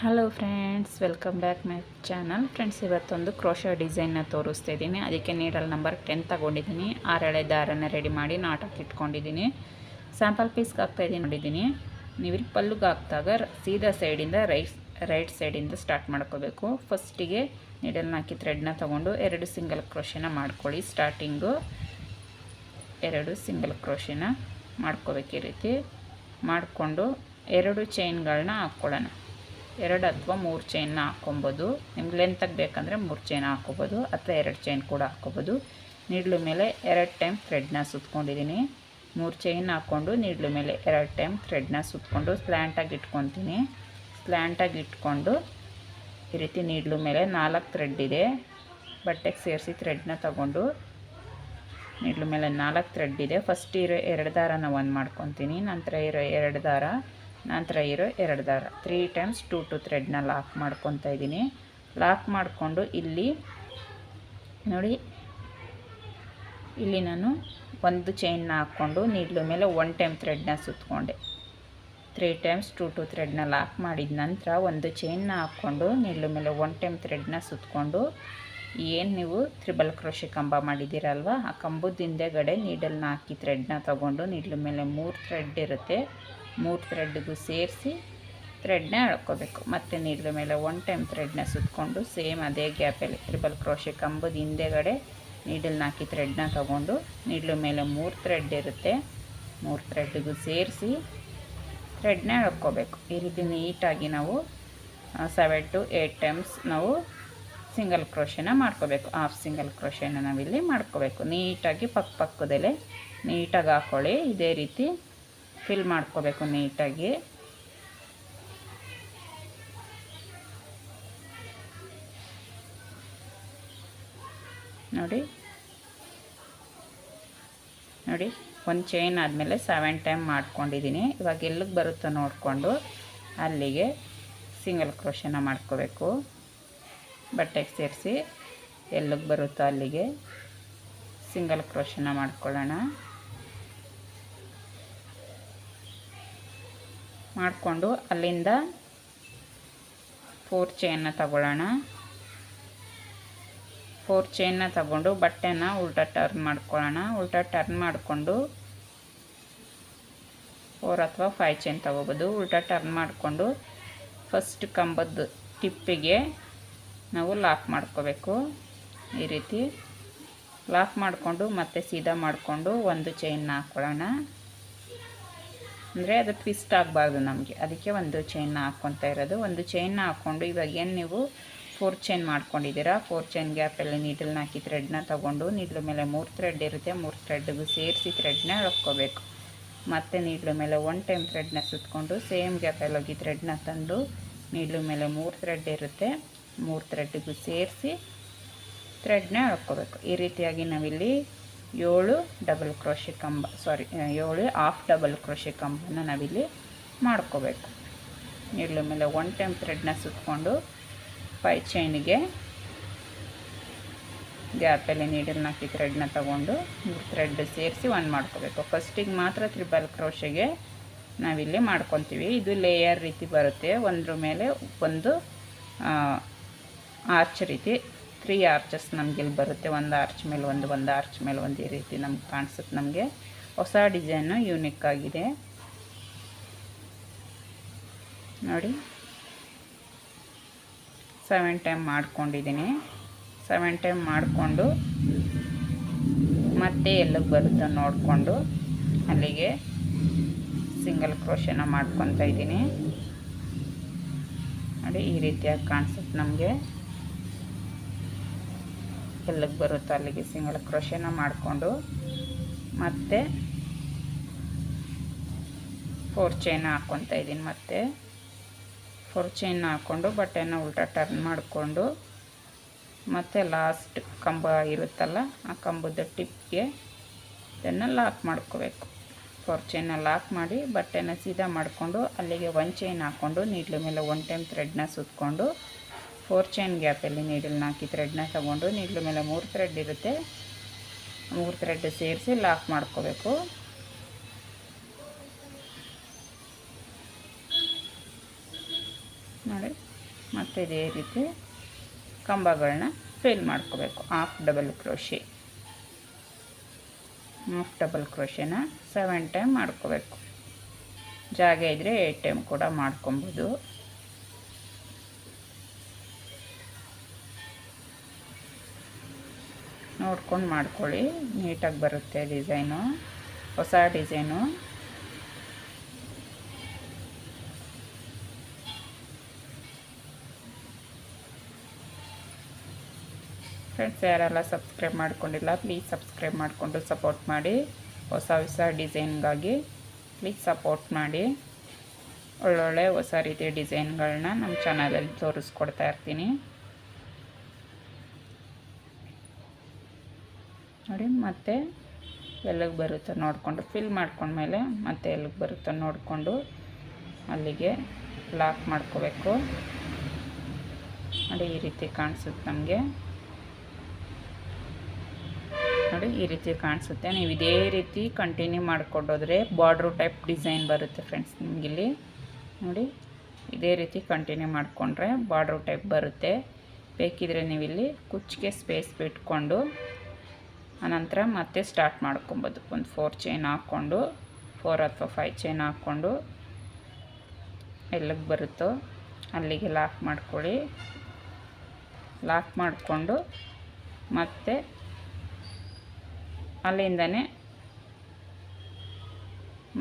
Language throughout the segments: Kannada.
Hello friends welcome back my channel friends ಇವತ್ತೊಂದು ಕ್ರೋಶೋ ಡಿಸೈನ್ನ ತೋರಿಸ್ತಾ ಇದ್ದೀನಿ. ಅದಕ್ಕೆ ನೀಡಲ್ ನಂಬರ್ ಟೆನ್ ತಗೊಂಡಿದ್ದೀನಿ. ಆರೆಳೆ ದಾರನ ರೆಡಿ ಮಾಡಿ ನಾಟಕ್ಕೆ ಇಟ್ಕೊಂಡಿದ್ದೀನಿ. ಸ್ಯಾಂಪಲ್ ಪೀಸ್ಗೆ ಹಾಕ್ತಾಯಿದ್ದೀನಿ ನೋಡಿದ್ದೀನಿ. ನೀವು ಪಲ್ಲುಗೆ ಹಾಕಿದಾಗ ಸೀದಾ ಸೈಡಿಂದ ರೈಟ್ ರೈಟ್ ಸೈಡಿಂದ ಸ್ಟಾರ್ಟ್ ಮಾಡ್ಕೋಬೇಕು. ಫಸ್ಟಿಗೆ ನೀಡಲ್ನ ಹಾಕಿ ಥ್ರೆಡ್ನ ತೊಗೊಂಡು ಎರಡು ಸಿಂಗಲ್ ಕ್ರೋಶಿನ ಮಾಡ್ಕೊಳ್ಳಿ. ಸ್ಟಾರ್ಟಿಂಗು ಎರಡು ಸಿಂಗಲ್ ಕ್ರೋಶಿನ ಮಾಡ್ಕೋಬೇಕು ಈ ರೀತಿ. ಮಾಡಿಕೊಂಡು ಎರಡು ಚೈನ್ಗಳನ್ನ ಹಾಕ್ಕೊಳ್ಳೋಣ. ಎರಡು ಅಥವಾ ಮೂರು ಚೈನ್ನ ಹಾಕ್ಕೊಬೋದು. ನಿಮ್ಗೆ ಲೆಂತಾಗಿ ಬೇಕಂದರೆ ಮೂರು ಚೈನ್ ಹಾಕ್ಕೊಬೋದು ಅಥವಾ ಎರಡು ಚೈನ್ ಕೂಡ ಹಾಕ್ಕೊಬೋದು. ನೀಡ್ಲು ಮೇಲೆ ಎರಡು ಟೈಮ್ ಥ್ರೆಡ್ನ ಸುತ್ಕೊಂಡಿದ್ದೀನಿ. ಮೂರು ಚೈನ್ ಹಾಕ್ಕೊಂಡು ನೀಡ್ಲು ಮೇಲೆ ಎರಡು ಟೈಮ್ ಥ್ರೆಡ್ನ ಸುತ್ಕೊಂಡು ಸ್ಲ್ಯಾಂಟಾಗಿ ಇಟ್ಕೊತೀನಿ. ಸ್ಲ್ಯಾಂಟಾಗಿ ಇಟ್ಕೊಂಡು ಈ ರೀತಿ ನೀಡ್ಲು ಮೇಲೆ ನಾಲ್ಕು ಥ್ರೆಡ್ ಇದೆ. ಬಟ್ಟೆಗೆ ಸೇರಿಸಿ ಥ್ರೆಡ್ನ ತಗೊಂಡು ನೀಡ್ಲು ಮೇಲೆ ನಾಲ್ಕು ಥ್ರೆಡ್ ಇದೆ. ಫಸ್ಟ್ ಇರೋ ಎರಡು ದಾರನ ಒಂದು ಮಾಡ್ಕೊತೀನಿ. ನಂತರ ಇರೋ ಎರಡು ದಾರ ನಂತರ ಇರೋ ಎರಡು ದಾರ. ತ್ರೀ ಟೈಮ್ಸ್ ಟೂ ಟು ಥ್ರೆಡ್ನ ಲಾಕ್ ಮಾಡ್ಕೊತಾ ಇದ್ದೀನಿ. ಲಾಕ್ ಮಾಡಿಕೊಂಡು ಇಲ್ಲಿ ನೋಡಿ, ಇಲ್ಲಿ ನಾನು ಒಂದು ಚೈನ್ನ ಹಾಕ್ಕೊಂಡು ನೀಡ್ಲು ಮೇಲೆ ಒನ್ ಟೈಮ್ ಥ್ರೆಡ್ನ ಸುತ್ತಕೊಂಡೆ ತ್ರೀ ಟೈಮ್ಸ್ ಟೂ ಟು ಥ್ರೆಡ್ನ ಲಾಕ್ ಮಾಡಿದ ನಂತರ ಒಂದು ಚೈನ್ನ ಹಾಕ್ಕೊಂಡು ನೀಡ್ಲು ಮೇಲೆ ಒನ್ ಟೈಮ್ ಥ್ರೆಡ್ನ ಸುತ್ತಕೊಂಡು ಏನು ನೀವು ತ್ರಿಬಲ್ ಕ್ರೋಶೆ ಕಂಬ ಮಾಡಿದ್ದೀರಲ್ವ, ಆ ಕಂಬದ ಹಿಂದೆಗಡೆ ನೀಡಲ್ನ ಹಾಕಿ ಥ್ರೆಡ್ನ ತೊಗೊಂಡು ನೀಡ್ಲು ಮೇಲೆ ಮೂರು ಥ್ರೆಡ್ ಇರುತ್ತೆ. ಮೂರು ಥ್ರೆಡ್ಗೂ ಸೇರಿಸಿ ಥ್ರೆಡ್ನ ಎಳ್ಕೋಬೇಕು. ಮತ್ತು ನೀಡಿದ ಮೇಲೆ ಒನ್ ಟೈಮ್ ಥ್ರೆಡ್ನ ಸುತ್ತಕೊಂಡು ಸೇಮ್ ಅದೇ ಗ್ಯಾಪಲ್ಲಿ ಟ್ರಿಬಲ್ ಕ್ರೋಶೆ ಕಂಬದ ಹಿಂದೆಗಡೆ ನೀಡಲ್ನ ಹಾಕಿ ಥ್ರೆಡ್ನ ತೊಗೊಂಡು ನೀಡ್ಲ ಮೇಲೆ ಮೂರು ಥ್ರೆಡ್ ಇರುತ್ತೆ. ಮೂರು ಥ್ರೆಡ್ಗೂ ಸೇರಿಸಿ ಥ್ರೆಡ್ನ ಎಳ್ಕೋಬೇಕು. ಈ ರೀತಿ ನೀಟಾಗಿ ನಾವು ಸೆವೆನ್ ಟು ಏಯ್ಟ್ ಟೈಮ್ಸ್ ನಾವು ಸಿಂಗಲ್ ಕ್ರೋಶೆನ ಮಾಡ್ಕೋಬೇಕು. ಹಾಫ್ ಸಿಂಗಲ್ ಕ್ರೋಶೆನ ನಾವಿಲ್ಲಿ ಮಾಡ್ಕೋಬೇಕು. ನೀಟಾಗಿ ಪಕ್ಕ ಪಕ್ಕದಲ್ಲೇ ನೀಟಾಗಿ ಹಾಕ್ಕೊಳ್ಳಿ ಇದೇ ರೀತಿ ಫಿಲ್ ಮಾಡ್ಕೋಬೇಕು ನೀಟಾಗಿ. ನೋಡಿ. ನೋಡಿ, ಒಂದು ಚೈನ್ ಆದಮೇಲೆ ಸೆವೆನ್ ಟೈಮ್ ಮಾಡ್ಕೊಂಡಿದ್ದೀನಿ ಇವಾಗ ಎಲ್ಲಿಗೆ ಬರುತ್ತೋ ನೋಡಿಕೊಂಡು ಅಲ್ಲಿಗೆ ಸಿಂಗಲ್ ಕ್ರೋಶನ ಮಾಡ್ಕೋಬೇಕು. ಬಟ್ಟೆಗೆ ಸೇರಿಸಿ ಎಲ್ಲಿಗೆ ಬರುತ್ತೋ ಅಲ್ಲಿಗೆ ಸಿಂಗಲ್ ಕ್ರೋಶನ ಮಾಡ್ಕೊಳ್ಳೋಣ. ಮಾಡಿಕೊಂಡು ಅಲ್ಲಿಂದ ಫೋರ್ ಚೈನ್ನ ತಗೊಳ್ಳೋಣ. ಫೋರ್ ಚೈನ್ನ ತಗೊಂಡು ಬಟ್ಟೆನ ಉಲ್ಟಾ ಟರ್ನ್ ಮಾಡ್ಕೊಳ್ಳೋಣ. ಉಲ್ಟಾ ಟರ್ನ್ ಮಾಡಿಕೊಂಡು ಫೋರ್ ಅಥವಾ ಫೈವ್ ಚೈನ್ ತಗೋಬೋದು. ಉಲ್ಟಾ ಟರ್ನ್ ಮಾಡಿಕೊಂಡು ಫಸ್ಟ್ ಕಂಬದ್ದು ಟಿಪ್ಪಿಗೆ ನಾವು ಲಾಕ್ ಮಾಡ್ಕೋಬೇಕು. ಈ ರೀತಿ ಲಾಕ್ ಮಾಡಿಕೊಂಡು ಮತ್ತೆ ಸೀದಾ ಮಾಡಿಕೊಂಡು ಒಂದು ಚೈನ್ನ ಹಾಕ್ಕೊಳ್ಳೋಣ ಅಂದರೆ ಅದು ಟ್ವಿಸ್ಟ್ ಆಗಬಾರ್ದು ನಮಗೆ. ಅದಕ್ಕೆ ಒಂದು ಚೈನ್ನ ಹಾಕ್ಕೊತಾ ಇರೋದು. ಒಂದು ಚೈನ್ನ ಹಾಕ್ಕೊಂಡು ಇವಾಗ ಏನು ನೀವು ಫೋರ್ ಚೈನ್ ಮಾಡ್ಕೊಂಡಿದ್ದೀರಾ? ಫೋರ್ ಚೈನ್ ಗ್ಯಾಪಲ್ಲಿ ನೀಡಲ್ನ ಹಾಕಿ ಥ್ರೆಡ್ನ ತೊಗೊಂಡು ನೀಡ್ಲ ಮೇಲೆ ಮೂರು ಥ್ರೆಡ್ ಇರುತ್ತೆ. ಮೂರು ಥ್ರೆಡ್ಗೂ ಸೇರಿಸಿ ಥ್ರೆಡ್ನ ಎಳ್ಕೋಬೇಕು ಮತ್ತು ನೀಡ್ಲ ಮೇಲೆ ಒನ್ ಟೈಮ್ ಥ್ರೆಡ್ನ ಸುತ್ತಕೊಂಡು ಸೇಮ್ ಗ್ಯಾಪಲ್ಲಿ ಹೋಗಿ ಥ್ರೆಡ್ನ ತಂದು ನೀಡ್ಲ ಮೇಲೆ ಮೂರು ಥ್ರೆಡ್ ಇರುತ್ತೆ. ಮೂರು ಥ್ರೆಡ್ಗೂ ಸೇರಿಸಿ ಥ್ರೆಡ್ನ ಎಳ್ಕೋಬೇಕು ಈ ರೀತಿಯಾಗಿ ನಾವಿಲ್ಲಿ ಏಳು ಡಬಲ್ ಕ್ರೋಶೆ ಕಂಬ ಸಾರಿ ಏಳು ಹಾಫ್ ಡಬಲ್ ಕ್ರೋಶೆ ಕಂಬನ ನಾವಿಲ್ಲಿ ಮಾಡ್ಕೋಬೇಕು. ನೀಡ್ಲ ಮೇಲೆ ಒನ್ ಟೈಮ್ ಥ್ರೆಡ್ನ ಸುತ್ತಕೊಂಡು ಫೈ ಚೈನಿಗೆ ಗ್ಯಾಪಲ್ಲಿ ನೀಡಲ್ನ ಹಾಕಿ ಥ್ರೆಡ್ನ ತಗೊಂಡು ಮೂರು ಥ್ರೆಡ್ ಸೇರಿಸಿ ಒನ್ ಮಾಡ್ಕೋಬೇಕು. ಫಸ್ಟಿಗೆ ಮಾತ್ರ ತ್ರಿಬಲ್ ಕ್ರೋಶೆಗೆ ನಾವಿಲ್ಲಿ ಮಾಡ್ಕೊತೀವಿ. ಇದು ಲೇಯರ್ ರೀತಿ ಬರುತ್ತೆ. ಒಂದ್ರ ಮೇಲೆ ಒಂದು ಆರ್ಚ್ ರೀತಿ ತ್ರೀ ಆರ್ಚಸ್ ನಮಗೆ ಇಲ್ಲಿ ಬರುತ್ತೆ. ಒಂದು ಆರ್ಚ್ ಮೇಲೆ ಒಂದು ಒಂದು ಆರ್ಚ್ ಮೇಲೆ ಒಂದು ಈ ರೀತಿ ನಮ್ಗೆ ಕಾಣಿಸುತ್ತೆ ನಮಗೆ. ಹೊಸ ಡಿಸೈನು ಯೂನಿಕ್ ಆಗಿದೆ. ನೋಡಿ. ಸೆವೆನ್ ಟೈಮ್ ಮಾಡ್ಕೊಂಡಿದ್ದೀನಿ ಸೆವೆನ್ ಟೈಮ್ ಮಾಡಿಕೊಂಡು ಮತ್ತೆ ಎಲ್ಲಿಗೆ ಬರುತ್ತೋ ನೋಡಿಕೊಂಡು ಅಲ್ಲಿಗೆ ಸಿಂಗಲ್ ಕ್ರೋಶನ ಮಾಡ್ಕೊತಾ ಇದ್ದೀನಿ ನೋಡಿ ಈ ರೀತಿಯಾಗಿ ಕಾಣಿಸುತ್ತೆ ನಮಗೆ. ಎಲ್ಲಿಗೆ ಬರುತ್ತೋ ಅಲ್ಲಿಗೆ ಸಿಂಗಲ್ ಕ್ರೋಶನ ಮಾಡಿಕೊಂಡು ಮತ್ತೆ ಫೋರ್ ಚೈನ್ ಹಾಕ್ಕೊತಾ ಇದ್ದೀನಿ ಮತ್ತೆ. ಫೋರ್ ಚೈನ್ ಹಾಕ್ಕೊಂಡು ಬಟ್ಟೆನ ಉಲ್ಟಾ ಟರ್ನ್ ಮಾಡಿಕೊಂಡು ಮತ್ತು ಲಾಸ್ಟ್ ಕಂಬ ಇರುತ್ತಲ್ಲ, ಆ ಕಂಬದ ಟಿಪ್ಗೆ ಇದನ್ನು ಲಾಕ್ ಮಾಡ್ಕೋಬೇಕು. ಫೋರ್ ಚೈನ ಲಾಕ್ ಮಾಡಿ ಬಟ್ಟೆನ ಸೀದಾ ಮಾಡಿಕೊಂಡು ಅಲ್ಲಿಗೆ ಒನ್ ಚೈನ್ ಹಾಕ್ಕೊಂಡು ನೀಡ್ಲ ಮೇಲೆ ಒನ್ ಟೈಮ್ ಥ್ರೆಡ್ನ ಸುತ್ತಕೊಂಡು ಫೋರ್ ಚೈನ್ ಗ್ಯಾಪಲ್ಲಿ ನೀಡಲ್ನ ಹಾಕಿ ಥ್ರೆಡ್ನ ತಗೊಂಡು ನೀಡ್ಲ ಮೇಲೆ ಮೂರು ಥ್ರೆಡ್ ಇರುತ್ತೆ. ಮೂರು ಥ್ರೆಡ್ ಸೇರಿಸಿ ಲಾಕ್ ಮಾಡ್ಕೋಬೇಕು. ನೋಡಿ, ಮತ್ತು ಇದೇ ರೀತಿ ಕಂಬಗಳನ್ನ ಫಿಲ್ ಮಾಡ್ಕೋಬೇಕು. Half double crochet half double ಕ್ರೋಶಿನ seven time ಮಾಡ್ಕೋಬೇಕು. ಜಾಗ ಇದ್ದರೆ ಏಯ್ಟ್ ಟೈಮ್ ಕೂಡ ಮಾಡ್ಕೊಬೋದು. ನೋಡ್ಕೊಂಡು ಮಾಡ್ಕೊಳ್ಳಿ. ನೀಟಾಗಿ ಬರುತ್ತೆ ಡಿಸೈನು. ಹೊಸ ಡಿಸೈನು. ಫ್ರೆಂಡ್ಸ್, ಯಾರೆಲ್ಲ ಸಬ್ಸ್ಕ್ರೈಬ್ ಮಾಡ್ಕೊಂಡಿಲ್ಲ, ಪ್ಲೀಸ್ ಸಬ್ಸ್ಕ್ರೈಬ್ ಮಾಡಿಕೊಂಡು ಸಪೋರ್ಟ್ ಮಾಡಿ. ಹೊಸ ಹೊಸ ಡಿಸೈನ್ಗಾಗಿ ಪ್ಲೀಸ್ ಸಪೋರ್ಟ್ ಮಾಡಿ. ಒಳ್ಳೊಳ್ಳೆ ಹೊಸ ರೀತಿಯ ಡಿಸೈನ್ಗಳನ್ನ ನಮ್ಮ ಚಾನಲಲ್ಲಿ ತೋರಿಸ್ಕೊಡ್ತಾ ಇರ್ತೀನಿ. ನೋಡಿ, ಮತ್ತೆ ಎಲ್ಲಿಗೆ ಬರುತ್ತೆ ನೋಡಿಕೊಂಡು ಫಿಲ್ ಮಾಡ್ಕೊಂಡ್ಮೇಲೆ ಮತ್ತೆ ಎಲ್ಲಿಗೆ ಬರುತ್ತೋ ನೋಡಿಕೊಂಡು ಅಲ್ಲಿಗೆ ಲಾಕ್ ಮಾಡ್ಕೋಬೇಕು. ನೋಡಿ, ಈ ರೀತಿ ಕಾಣಿಸುತ್ತೆ ನಮಗೆ. ನೋಡಿ, ಈ ರೀತಿ ಕಾಣಿಸುತ್ತೆ. ನೀವು ಇದೇ ರೀತಿ ಕಂಟಿನ್ಯೂ ಮಾಡಿಕೊಂಡೋದ್ರೆ ಬಾರ್ಡ್ರು ಟೈಪ್ ಡಿಸೈನ್ ಬರುತ್ತೆ ಫ್ರೆಂಡ್ಸ್ ನಿಮಗಿಲ್ಲಿ. ನೋಡಿ, ಇದೇ ರೀತಿ ಕಂಟಿನ್ಯೂ ಮಾಡಿಕೊಂಡ್ರೆ ಬಾರ್ಡ್ರು ಟೈಪ್ ಬರುತ್ತೆ. ಬೇಕಿದ್ರೆ ನೀವಿಲ್ಲಿ ಕುಚ್ಚಿಗೆ ಸ್ಪೇಸ್ ಬಿಟ್ಕೊಂಡು ಆನಂತರ ಮತ್ತೆ ಸ್ಟಾರ್ಟ್ ಮಾಡ್ಕೊಬೋದು. ಒಂದು ಫೋರ್ ಚೈನ್ ಹಾಕ್ಕೊಂಡು ಫೋರ್ ಅಥವಾ ಫೈವ್ ಚೈನ್ ಹಾಕ್ಕೊಂಡು, ಎಲ್ಲಿಗೆ ಬರುತ್ತೋ ಅಲ್ಲಿಗೆ ಲಾಕ್ ಮಾಡ್ಕೊಳ್ಳಿ. ಲಾಕ್ ಮಾಡಿಕೊಂಡು ಮತ್ತೆ ಅಲ್ಲಿಂದನೇ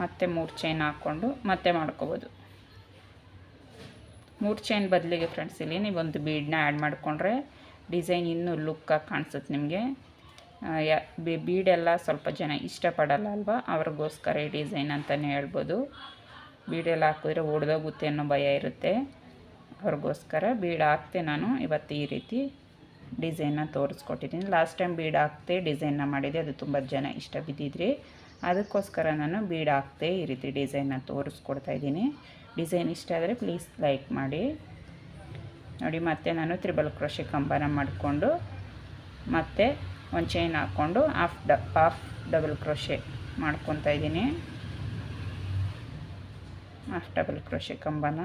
ಮತ್ತೆ ಮೂರು ಚೈನ್ ಹಾಕ್ಕೊಂಡು ಮತ್ತೆ ಮಾಡ್ಕೋಬೋದು. ಮೂರು ಚೈನ್ ಬದಲಿಗೆ ಫ್ರೆಂಡ್ಸ್ ಇಲ್ಲಿ ನೀವೊಂದು ಬೀಡನ್ನ ಆ್ಯಡ್ ಮಾಡಿಕೊಂಡ್ರೆ ಡಿಸೈನ್ ಇನ್ನೂ ಲುಕ್ಕಾಗಿ ಕಾಣಿಸುತ್ತೆ ನಿಮಗೆ. ಬೀಡೆಲ್ಲ ಸ್ವಲ್ಪ ಜನ ಇಷ್ಟಪಡಲ್ಲ ಅಲ್ವಾ ಅವ್ರಿಗೋಸ್ಕರ ಈ ಡಿಸೈನ್ ಅಂತಲೇ ಹೇಳ್ಬೋದು. ಬೀಡೆಲ್ಲ ಹಾಕಿದ್ರೆ ಒಡೆದೋಗುತ್ತೆ ಅನ್ನೋ ಭಯ ಇರುತ್ತೆ. ಅವ್ರಿಗೋಸ್ಕರ ಬೀಡ್ ಹಾಕ್ತೆ ನಾನು ಇವತ್ತು ಈ ರೀತಿ ಡಿಸೈನ್ನ ತೋರಿಸ್ಕೊಟ್ಟಿದ್ದೀನಿ. ಲಾಸ್ಟ್ ಟೈಮ್ ಬೀಡ್ ಹಾಕ್ತೆ, ಡಿಸೈನ್ನ ಮಾಡಿದೆ ಅದು ತುಂಬ ಜನ ಇಷ್ಟ ಬಿದ್ದಿದ್ರಿ ಅದಕ್ಕೋಸ್ಕರ ನಾನು ಬೀಡ್ ಹಾಕ್ತೆ ಈ ರೀತಿ ಡಿಸೈನ್ನ ತೋರಿಸ್ಕೊಡ್ತಾ ಇದ್ದೀನಿ. ಡಿಸೈನ್ ಇಷ್ಟ ಆದರೆ ಪ್ಲೀಸ್ ಲೈಕ್ ಮಾಡಿ. ನೋಡಿ, ಮತ್ತೆ ನಾನು ತ್ರಿಬಲ್ ಕ್ರೋಶೆ ಕಂಬನ ಮಾಡಿಕೊಂಡು ಮತ್ತೆ ಒಂದು ಚೈನ್ ಹಾಕ್ಕೊಂಡು ಹಾಫ್ ಡ ಹಾಫ್ ಡಬಲ್ ಕ್ರೋಶೆ ಮಾಡ್ಕೊತಾ ಇದ್ದೀನಿ. ಹಾಫ್ ಡಬಲ್ ಕ್ರೋಶೆ ಕಂಬನ.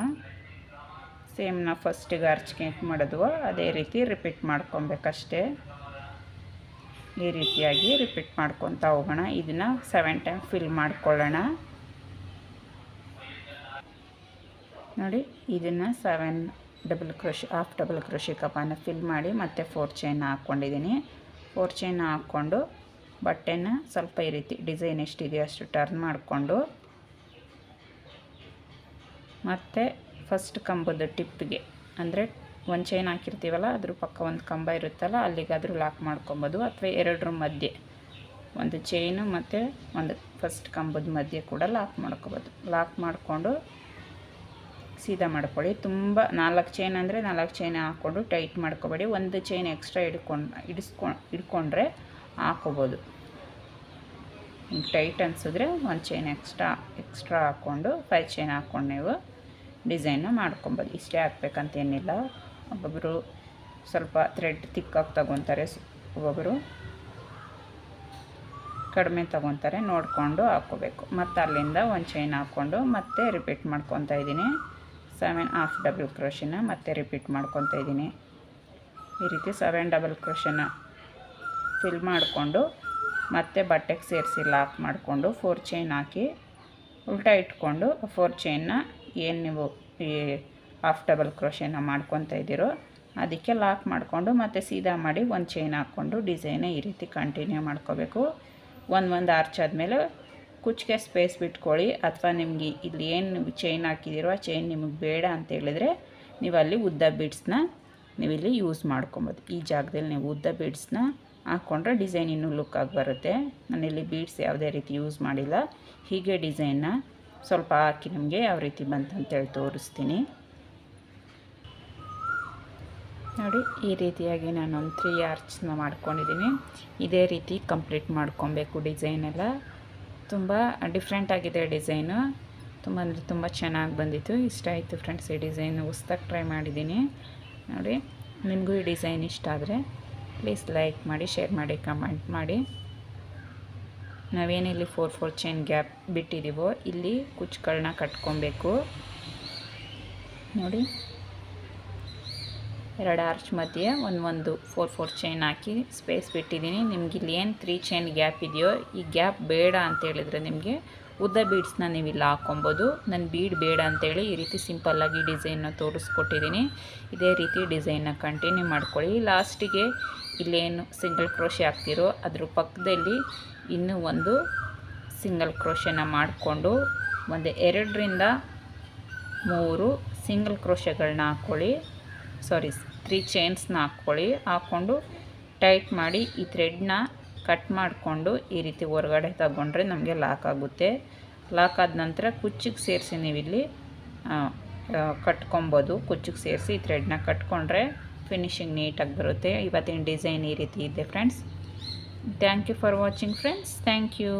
ಸೇಮ್ ನಾವು ಫಸ್ಟಿಗೆ ಅರ್ಚಿಗೆ ಮಾಡೋದು. ಅದೇ ರೀತಿ ರಿಪೀಟ್ ಮಾಡ್ಕೊಬೇಕಷ್ಟೇ. ಈ ರೀತಿಯಾಗಿ ರಿಪೀಟ್ ಮಾಡ್ಕೊತಾ ಹೋಗೋಣ. ಇದನ್ನು ಸೆವೆನ್ ಟೈಮ್ ಫಿಲ್ ಮಾಡ್ಕೊಳ್ಳೋಣ. ನೋಡಿ, ಇದನ್ನು seven double crochet half double crochet ಕಪಾನ fill ಮಾಡಿ ಮತ್ತೆ ಫೋರ್ ಚೈನ್ ಹಾಕ್ಕೊಂಡಿದ್ದೀನಿ. ಫೋರ್ ಚೈನ್ ಹಾಕ್ಕೊಂಡು ಬಟ್ಟೆನ ಸ್ವಲ್ಪ ಈ ರೀತಿ ಡಿಸೈನ್ ಎಷ್ಟಿದೆಯೋ ಅಷ್ಟು ಟರ್ನ್ ಮಾಡಿಕೊಂಡು ಮತ್ತು ಫಸ್ಟ್ ಕಂಬದ ಟಿಪ್ಪಿಗೆ, ಅಂದರೆ ಒಂದು ಚೈನ್ ಹಾಕಿರ್ತೀವಲ್ಲ, ಅದ್ರ ಪಕ್ಕ ಒಂದು ಕಂಬ ಇರುತ್ತಲ್ಲ, ಅಲ್ಲಿಗಾದರೂ ಲಾಕ್ ಮಾಡ್ಕೊಬೋದು, ಅಥವಾ ಎರಡರ ಮಧ್ಯೆ. ಒಂದು ಚೈನು ಮತ್ತು ಒಂದು ಫಸ್ಟ್ ಕಂಬದ ಮಧ್ಯೆ ಕೂಡ ಲಾಕ್ ಮಾಡ್ಕೊಬೋದು. ಲಾಕ್ ಮಾಡಿಕೊಂಡು ಸೀದಾ ಮಾಡ್ಕೊಳ್ಳಿ. ತುಂಬ ನಾಲ್ಕು ಚೈನ್ ಅಂದರೆ ನಾಲ್ಕು ಚೈನ್ ಹಾಕ್ಕೊಂಡು ಟೈಟ್ ಮಾಡ್ಕೊಬೇಡಿ. ಒಂದು ಚೈನ್ ಎಕ್ಸ್ಟ್ರಾ ಹಿಡ್ಕೊಂಡು ಹಿಡಿಸ್ಕೊಂಡು ಹಿಡ್ಕೊಂಡ್ರೆ ಹಾಕೋಬೋದು. ಟೈಟ್ ಅನಿಸಿದ್ರೆ ಒಂದು ಚೈನ್ ಎಕ್ಸ್ಟ್ರಾ ಎಕ್ಸ್ಟ್ರಾ ಹಾಕ್ಕೊಂಡು ಫೈವ್ ಚೈನ್ ಹಾಕ್ಕೊಂಡು ನೀವು ಡಿಸೈನ್ನ ಮಾಡ್ಕೊಬೋದು. ಇಷ್ಟೇ ಹಾಕ್ಬೇಕಂತೇನಿಲ್ಲ ಒಬ್ಬೊಬ್ಬರು ಸ್ವಲ್ಪ ಥ್ರೆಡ್ ತಿಕ್ಕಾಗಿ ತಗೊತಾರೆ. ಒಬ್ಬೊಬ್ಬರು ಕಡಿಮೆ ತಗೊತಾರೆ. ನೋಡಿಕೊಂಡು ಹಾಕ್ಕೋಬೇಕು. ಮತ್ತು ಅಲ್ಲಿಂದ ಒಂದು ಚೈನ್ ಹಾಕ್ಕೊಂಡು ಮತ್ತೆ ರಿಪೀಟ್ ಮಾಡ್ಕೊತಾ ಇದ್ದೀನಿ. ಸೆವೆನ್ ಹಾಫ್ ಡಬಲ್ ಕ್ರೋಶನ ಮತ್ತೆ ರಿಪೀಟ್ ಮಾಡ್ಕೊತಾ ಇದ್ದೀನಿ. ಈ ರೀತಿ ಸೆವೆನ್ ಡಬಲ್ ಕ್ರೋಶನ ಫಿಲ್ ಮಾಡಿಕೊಂಡು ಮತ್ತೆ ಬಟ್ಟೆಗೆ ಸೇರಿಸಿ ಲಾಕ್ ಮಾಡಿಕೊಂಡು ಫೋರ್ ಚೈನ್ ಹಾಕಿ ಉಲ್ಟಾ ಇಟ್ಕೊಂಡು ಫೋರ್ ಚೈನ್ನ ಏನು ನೀವು ಈ ಹಾಫ್ ಡಬಲ್ ಕ್ರೋಶನ ಮಾಡ್ಕೊತಾ ಇದ್ದೀರೋ ಅದಕ್ಕೆ ಲಾಕ್ ಮಾಡಿಕೊಂಡು ಮತ್ತೆ ಸೀದಾ ಮಾಡಿ ಒಂದು ಚೈನ್ ಹಾಕ್ಕೊಂಡು ಡಿಸೈನ ಈ ರೀತಿ ಕಂಟಿನ್ಯೂ ಮಾಡ್ಕೋಬೇಕು. ಒಂದು ಒಂದು ಆರ್ಚ್ ಆದಮೇಲೆ ಕುಚ್ಚಿಗೆ ಸ್ಪೇಸ್ ಬಿಟ್ಕೊಳ್ಳಿ. ಅಥವಾ ನಿಮಗೆ ಇಲ್ಲಿ ಏನು ಚೈನ್ ಹಾಕಿದ್ದೀರೋ ಆ ಚೈನ್ ನಿಮಗೆ ಬೇಡ ಅಂತ ಹೇಳಿದ್ರೆ ನೀವು ಅಲ್ಲಿ ಉದ್ದ ಬೀಡ್ಸ್ನ ನೀವು ಇಲ್ಲಿ ಯೂಸ್ ಮಾಡ್ಕೊಬೋದು. ಈ ಜಾಗದಲ್ಲಿ ನೀವು ಉದ್ದ ಬೀಡ್ಸ್ನ ಹಾಕ್ಕೊಂಡ್ರೆ ಡಿಸೈನ್ ಇನ್ನೂ ಆಗಿ ಬರುತ್ತೆ. ನಾನಿಲ್ಲಿ ಬೀಡ್ಸ್ ಯಾವುದೇ ರೀತಿ ಯೂಸ್ ಮಾಡಿಲ್ಲ. ಹೀಗೆ ಡಿಸೈನ್ನ ಸ್ವಲ್ಪ ಹಾಕಿ ನಿಮಗೆ ಯಾವ ರೀತಿ ಬಂತಂತೇಳಿ ತೋರಿಸ್ತೀನಿ. ನೋಡಿ, ಈ ರೀತಿಯಾಗಿ ನಾನು ಒಂದು ತ್ರೀ ಆರ್ಚ್ನ ಮಾಡ್ಕೊಂಡಿದ್ದೀನಿ ಇದೇ ರೀತಿ ಕಂಪ್ಲೀಟ್ ಮಾಡ್ಕೊಬೇಕು ಡಿಸೈನೆಲ್ಲ ತುಂಬ ಡಿಫ್ರೆಂಟ್ ಆಗಿದೆ ಡಿಸೈನು ತುಂಬ ಅಂದರೆ ತುಂಬ ಚೆನ್ನಾಗಿ ಬಂದಿತ್ತು. ಇಷ್ಟ ಆಯಿತು ಫ್ರೆಂಡ್ಸ್ ಈ ಡಿಸೈನ್ ಹೊಸ್ದಾಗಿ ಟ್ರೈ ಮಾಡಿದ್ದೀನಿ. ನೋಡಿ, ನಿಮಗೂ ಈ ಡಿಸೈನ್ ಇಷ್ಟ ಆದರೆ ಪ್ಲೀಸ್ ಲೈಕ್ ಮಾಡಿ ಶೇರ್ ಮಾಡಿ ಕಮೆಂಟ್ ಮಾಡಿ. ನಾವೇನಿಲ್ಲಿ ಫೋರ್ ಫೋರ್ ಚೈನ್ ಗ್ಯಾಪ್ ಬಿಟ್ಟಿದ್ದೀವೋ ಇಲ್ಲಿ ಕುಚ್ಚುಗಳನ್ನ ಕಟ್ಕೊಬೇಕು. ನೋಡಿ. ಎರಡು ಆರ್ಚ್ ಮಧ್ಯೆ ಒಂದು ಒಂದು ಫೋರ್ ಫೋರ್ ಚೈನ್ ಹಾಕಿ ಸ್ಪೇಸ್ ಬಿಟ್ಟಿದ್ದೀನಿ. ನಿಮ್ಗೆ ಇಲ್ಲಿ ಏನು ತ್ರೀ ಚೈನ್ ಗ್ಯಾಪ್ ಇದೆಯೋ ಈ ಗ್ಯಾಪ್ ಬೇಡ ಅಂತ ಹೇಳಿದ್ರೆ ನಿಮಗೆ ಉದ್ದ ಬೀಡ್ಸ್ನ ನೀವು ಇಲ್ಲಿ ಹಾಕ್ಕೊಬೋದು ನನ್ನ ಬೀಡ್ ಬೇಡ ಅಂತೇಳಿ ಈ ರೀತಿ ಸಿಂಪಲ್ಲಾಗಿ ಡಿಸೈನ್ನ ತೋರಿಸ್ಕೊಟ್ಟಿದ್ದೀನಿ. ಇದೇ ರೀತಿ ಡಿಸೈನ್ನ ಕಂಟಿನ್ಯೂ ಮಾಡ್ಕೊಳ್ಳಿ. ಲಾಸ್ಟಿಗೆ ಇಲ್ಲೇನು ಸಿಂಗಲ್ ಕ್ರೋಶೆ ಹಾಕ್ತಿರೋ ಅದ್ರ ಪಕ್ಕದಲ್ಲಿ ಇನ್ನೂ ಒಂದು ಸಿಂಗಲ್ ಕ್ರೋಶೆನ ಮಾಡಿಕೊಂಡು ಒಂದು ಎರಡರಿಂದ ಮೂರು ಸಿಂಗಲ್ ಕ್ರೋಶೆಗಳನ್ನ ಹಾಕ್ಕೊಳ್ಳಿ ಸಾರಿ ತ್ರೀ ಚೈನ್ಸ್ನ ಹಾಕ್ಕೊಳ್ಳಿ. ಹಾಕ್ಕೊಂಡು ಟೈಟ್ ಮಾಡಿ ಈ ಥ್ರೆಡ್ನ ಕಟ್ ಮಾಡಿಕೊಂಡು ಈ ರೀತಿ ಹೊರಗಡೆ ತಗೊಂಡ್ರೆ ನಮಗೆ ಲಾಕ್ ಆಗುತ್ತೆ. ಲಾಕ್ ಆದ ನಂತರ ಕುಚ್ಚಿಗೆ ಸೇರಿಸಿ ನೀವಿಲ್ಲಿ ಕಟ್ಕೊಬೋದು. ಕುಚ್ಚಿಗೆ ಸೇರಿಸಿ ಈ ಥ್ರೆಡ್ನ ಕಟ್ಕೊಂಡ್ರೆ ಫಿನಿಶಿಂಗ್ ನೀಟಾಗಿ ಬರುತ್ತೆ. ಇವತ್ತಿನ ಡಿಸೈನ್ ಈ ರೀತಿ ಇದೆ, friends. Thank you for watching, friends. Thank you.